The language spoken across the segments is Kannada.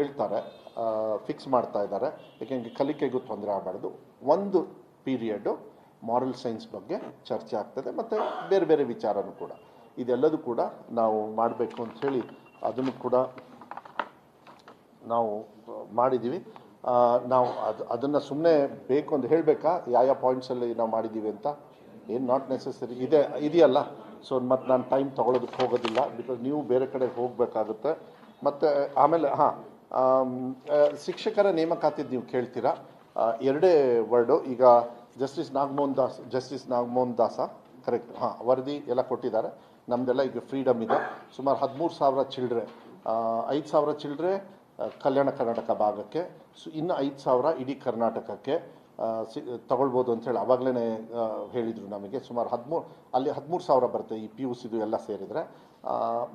ಹೇಳ್ತಾರೆ ಫಿಕ್ಸ್ ಮಾಡ್ತಾ ಇದ್ದಾರೆ. ಏಕೆಂದರೆ ಕಲಿಕೆಗೂ ತೊಂದರೆ ಆಗಬಾರ್ದು. ಒಂದು ಪೀರಿಯಡು ಮಾರಲ್ ಸೈನ್ಸ್ ಬಗ್ಗೆ ಚರ್ಚೆ ಆಗ್ತದೆ ಮತ್ತು ಬೇರೆ ಬೇರೆ ವಿಚಾರನೂ ಕೂಡ. ಇದೆಲ್ಲದೂ ಕೂಡ ನಾವು ಮಾಡಬೇಕು ಅಂತ ಹೇಳಿ ಅದನ್ನು ಕೂಡ ನಾವು ಮಾಡಿದ್ದೀವಿ. ನಾವು ಅದು, ಅದನ್ನು ಸುಮ್ಮನೆ ಬೇಕು ಅಂತ ಹೇಳಬೇಕಾ? ಯಾವ ಯಾವ ಪಾಯಿಂಟ್ಸಲ್ಲಿ ನಾವು ಮಾಡಿದ್ದೀವಿ ಅಂತ? ಏನು ನಾಟ್ ನೆಸೆಸರಿ ಇದೆ, ಇದೆಯಲ್ಲ. ಸೊ ಮತ್ತು ನಾನು ಟೈಮ್ ತೊಗೊಳೋದಕ್ಕೆ ಹೋಗೋದಿಲ್ಲ. ಬಿಕಾಸ್ ನೀವು ಬೇರೆ ಕಡೆ ಹೋಗಬೇಕಾಗುತ್ತೆ. ಮತ್ತು, ಆಮೇಲೆ, ಹಾಂ ಶಿಕ್ಷಕರ ನೇಮಕಾತಿದ್ದು ನೀವು ಕೇಳ್ತೀರಾ? ಎರಡೇ ವರ್ಡು. ಈಗ justice Nagamohan Das, justice Nagamohan Das correct ಹಾಂ, ವರದಿ ಎಲ್ಲ ಕೊಟ್ಟಿದ್ದಾರೆ. ನಮ್ಮದೆಲ್ಲ ಈಗ ಫ್ರೀಡಮ್ ಇದೆ. ಸುಮಾರು ಹದಿಮೂರು ಸಾವಿರ ಚಿಲ್ಡ್ರೆ. ಐದು ಸಾವಿರ ಚಿಲ್ಡ್ರೆ ಕಲ್ಯಾಣ ಕರ್ನಾಟಕ ಭಾಗಕ್ಕೆ. ಸೊ, ಇನ್ನು ಐದು ಸಾವಿರ ಇಡೀ ಕರ್ನಾಟಕಕ್ಕೆ. ಸಿ, ತಗೊಳ್ಬೋದು ಅಂತೇಳಿ ಅವಾಗಲೇ ಹೇಳಿದರು ನಮಗೆ. ಸುಮಾರು ಹದಿಮೂರು, ಅಲ್ಲಿ ಹದಿಮೂರು ಸಾವಿರ ಬರುತ್ತೆ ಈ ಪಿ ಯು ಸಿದು ಎಲ್ಲ ಸೇರಿದರೆ.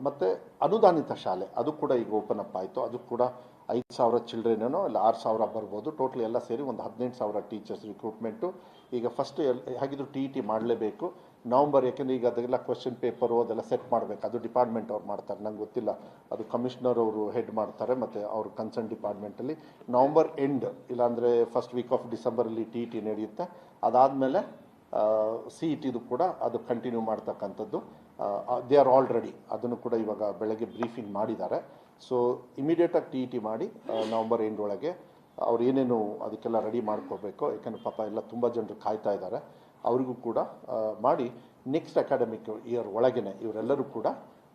ಮತ್ತು ಅನುದಾನಿತ ಶಾಲೆ, ಅದು ಕೂಡ ಈಗ ಓಪನ್ ಅಪ್ ಆಯಿತು. ಅದು ಕೂಡ ಐದು ಸಾವಿರ ಚಿಲ್ಡ್ರೇನೇನೋ ಇಲ್ಲ ಆರು ಸಾವಿರ ಬರ್ಬೋದು. ಟೋಟಲ್ ಎಲ್ಲ ಸೇರಿ ಒಂದು ಹದಿನೆಂಟು ಸಾವಿರ ಟೀಚರ್ಸ್ ರಿಕ್ರೂಟ್ಮೆಂಟು ಈಗ ಫಸ್ಟ್ ಎಲ್, ಹೇಗಿದ್ರು ಟಿ ಇ ಟಿ ಮಾಡಲೇಬೇಕು. ನವಂಬರ್, ಯಾಕೆಂದರೆ ಈಗ ಅದೆಲ್ಲ ಕ್ವೆಶನ್ ಪೇಪರು ಅದೆಲ್ಲ ಸೆಟ್ ಮಾಡಬೇಕು. ಅದು ಡಿಪಾರ್ಟ್ಮೆಂಟ್ ಅವ್ರು ಮಾಡ್ತಾರೆ. ನಂಗೆ ಗೊತ್ತಿಲ್ಲ. ಅದು ಕಮಿಷ್ನರ್ ಅವರು ಹೆಡ್ ಮಾಡ್ತಾರೆ, ಮತ್ತು ಅವ್ರ ಕನ್ಸರ್ನ್ ಡಿಪಾರ್ಟ್ಮೆಂಟಲ್ಲಿ ನವಂಬರ್ ಎಂಡ್ ಇಲ್ಲಾಂದರೆ ಫಸ್ಟ್ ವೀಕ್ ಆಫ್ ಡಿಸೆಂಬರಲ್ಲಿ ಟಿ ಇ ಟಿ ನಡೆಯುತ್ತೆ. ಅದಾದಮೇಲೆ ಸಿ ಇ ಟಿದು ಕೂಡ ಅದು ಕಂಟಿನ್ಯೂ ಮಾಡ್ತಕ್ಕಂಥದ್ದು. ದೇ ಆರ್ ಆಲ್ರೆಡಿ ಅದನ್ನು ಕೂಡ ಇವಾಗ ಬೆಳಗ್ಗೆ ಬ್ರೀಫಿಂಗ್ ಮಾಡಿದ್ದಾರೆ. ಸೊ ಇಮಿಡಿಯೇಟಾಗಿ ಟಿ ಇ ಟಿ ಮಾಡಿ ನವಂಬರ್ ಎಂಡ್ ಒಳಗೆ ಅವ್ರು ಏನೇನು ಅದಕ್ಕೆಲ್ಲ ರೆಡಿ ಮಾಡ್ಕೋಬೇಕು. ಯಾಕಂದ್ರೆ ಪಾಪ ಎಲ್ಲ ತುಂಬ ಜನರು ಕಾಯ್ತಾ ಇದ್ದಾರೆ. ಅವರಿಗೂ ಕೂಡ ಮಾಡಿ ನೆಕ್ಸ್ಟ್ ಅಕಾಡೆಮಿಕ್ ಇಯರ್ ಒಳಗೇ ಇವರೆಲ್ಲರೂ ಕೂಡ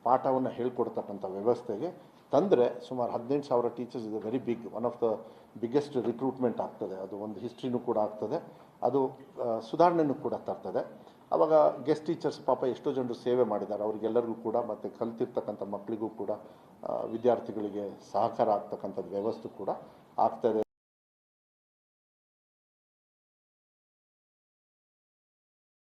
ಪಾಠವನ್ನು ಹೇಳ್ಕೊಡ್ತಕ್ಕಂಥ ವ್ಯವಸ್ಥೆಗೆ ತಂದರೆ ಸುಮಾರು ಹದಿನೆಂಟು ಸಾವಿರ ಟೀಚರ್ಸ್ ಇದೆ very big one of the biggest recruitment ಆಗ್ತದೆ. ಅದು ಒಂದು ಹಿಸ್ಟ್ರಿನೂ ಕೂಡ ಆಗ್ತದೆ. ಅದು ಸುಧಾರಣೆನೂ ಕೂಡ ತರ್ತದೆ. ಆವಾಗ ಗೆಸ್ಟ್ ಟೀಚರ್ಸ್ ಪಾಪ ಎಷ್ಟೋ ಜನರು ಸೇವೆ ಮಾಡಿದ್ದಾರೆ. ಅವ್ರಿಗೆಲ್ಲರಿಗೂ ಕೂಡ ಮತ್ತು ಕಲ್ತಿರ್ತಕ್ಕಂಥ ಮಕ್ಕಳಿಗೂ ಕೂಡ ವಿದ್ಯಾರ್ಥಿಗಳಿಗೆ ಸಹಕಾರ ಆಗ್ತಕ್ಕಂಥದ್ದು ವ್ಯವಸ್ಥೆ ಕೂಡ ಆಗ್ತದೆ